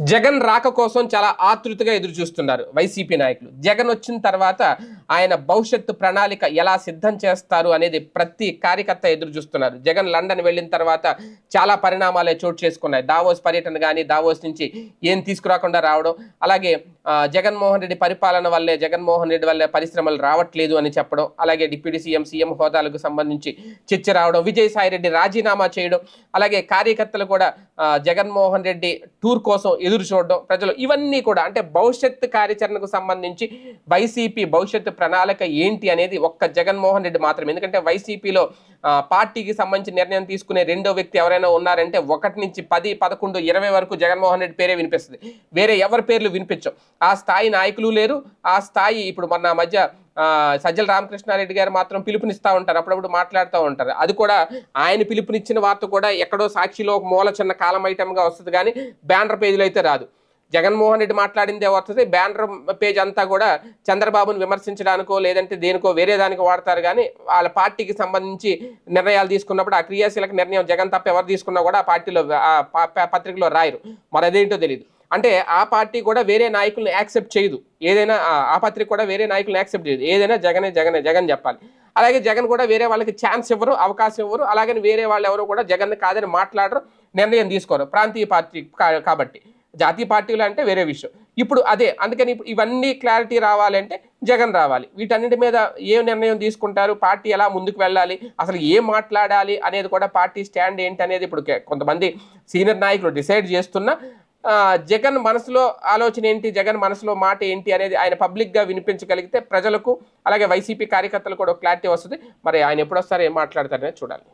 జగన్ రాక కోసం చాలా ఆతృతగా ఎదురు చూస్తున్నారు వైసీపీ నాయకులు. జగన్ వచ్చిన తర్వాత ఆయన భవిష్యత్తు ప్రణాళిక ఎలా సిద్ధం చేస్తారు అనేది ప్రతి కార్యకర్త ఎదురు చూస్తున్నారు జగన్ లండన్ వెళ్ళిన తర్వాత చాలా పరిణామాలే చోటు చేసుకున్నాయి. దావోస్ పర్యటన కానీ దావోస్ నుంచి ఏం తీసుకురాకుండా రావడం అలాగే జగన్మోహన్ రెడ్డి పరిపాలన వల్లే జగన్మోహన్ రెడ్డి వల్లే పరిశ్రమలు రావట్లేదు అని చెప్పడం అలాగే డిప్యూటీ సీఎం సీఎం హోదాలకు సంబంధించి చర్చ రావడం విజయసాయి రెడ్డి రాజీనామా చేయడం అలాగే కార్యకర్తలు కూడా జగన్మోహన్ రెడ్డి టూర్ కోసం ఎదురు చూడడం ప్రజలు ఇవన్నీ కూడా అంటే భవిష్యత్తు కార్యాచరణకు సంబంధించి వైసీపీ భవిష్యత్తు ప్రణాళిక ఏంటి అనేది ఒక్క జగన్మోహన్ రెడ్డి మాత్రమే. ఎందుకంటే వైసీపీలో పార్టీకి సంబంధించి నిర్ణయం తీసుకునే రెండో వ్యక్తి ఎవరైనా ఉన్నారంటే ఒకటి నుంచి పది పదకొండు ఇరవై వరకు జగన్మోహన్ రెడ్డి పేరే వినిపిస్తుంది. వేరే ఎవరి పేర్లు వినిపించవు. ఆ స్థాయి నాయకులు లేరు. ఆ స్థాయి ఇప్పుడు మొన్న మధ్య సజ్జల రామకృష్ణారెడ్డి గారు మాత్రం పిలుపునిస్తూ ఉంటారు. అప్పుడప్పుడు మాట్లాడుతూ ఉంటారు. అది కూడా ఆయన పిలుపునిచ్చిన వార్త కూడా ఎక్కడో సాక్షిలో ఒక మూల చిన్న కాలం ఐటమ్గా వస్తుంది కానీ బ్యానర్ పేజీలో అయితే రాదు. జగన్మోహన్ రెడ్డి మాట్లాడిందే వస్తుంది. బ్యానర్ పేజ్ అంతా కూడా చంద్రబాబును విమర్శించడానికో లేదంటే దేనికో వేరే దానికి వాడతారు కానీ వాళ్ళ పార్టీకి సంబంధించి నిర్ణయాలు తీసుకున్నప్పుడు ఆ క్రియాశీలక నిర్ణయం జగన్ తప్ప ఎవరు తీసుకున్నా కూడా ఆ పార్టీలో ఆ పత్రికలో రాయరు. మరి అదేంటో తెలియదు అంటే ఆ పార్టీ కూడా వేరే నాయకుల్ని యాక్సెప్ట్ చేయదు. ఏదైనా ఆ- ఆ పత్రిక కూడా వేరే నాయకులను యాక్సెప్ట్ చేయదు. ఏదైనా జగనే జగనే జగన్ చెప్పాలి. అలాగే జగన్ కూడా వేరే వాళ్ళకి ఛాన్స్ ఇవ్వరు అవకాశం ఇవ్వరు. అలాగే వేరే వాళ్ళు ఎవరు కూడా జగన్ కాదని మాట్లాడరు నిర్ణయం తీసుకోరు. ప్రాంతీయ పార్టీ కా- కాబట్టి. జాతీయ పార్టీలు అంటే వేరే విషయం. ఇప్పుడు అదే అందుకని ఇప్పుడు ఇవన్నీ క్లారిటీ రావాలంటే జగన్ రావాలి. వీటన్నిటి మీద ఏ నిర్ణయం తీసుకుంటారు? పార్టీ ఎలా ముందుకు వెళ్ళాలి? అసలు ఏం మాట్లాడాలి? అనేది కూడా పార్టీ స్టాండ్ ఏంటి అనేది ఇప్పుడు కొంతమంది సీనియర్ నాయకులు డిసైడ్ చేస్తున్నా జగన్ మనసులో ఆలోచన ఏంటి? జగన్ మనసులో మాట ఏంటి అనేది ఆయన పబ్లిక్గా వినిపించగలిగితే ప్రజలకు అలాగే వైసీపీ కార్యకర్తలు కూడా క్లారిటీ వస్తుంది. మరి ఆయన ఎప్పుడు వస్తారో ఏం మాట్లాడతారనేది చూడాలి.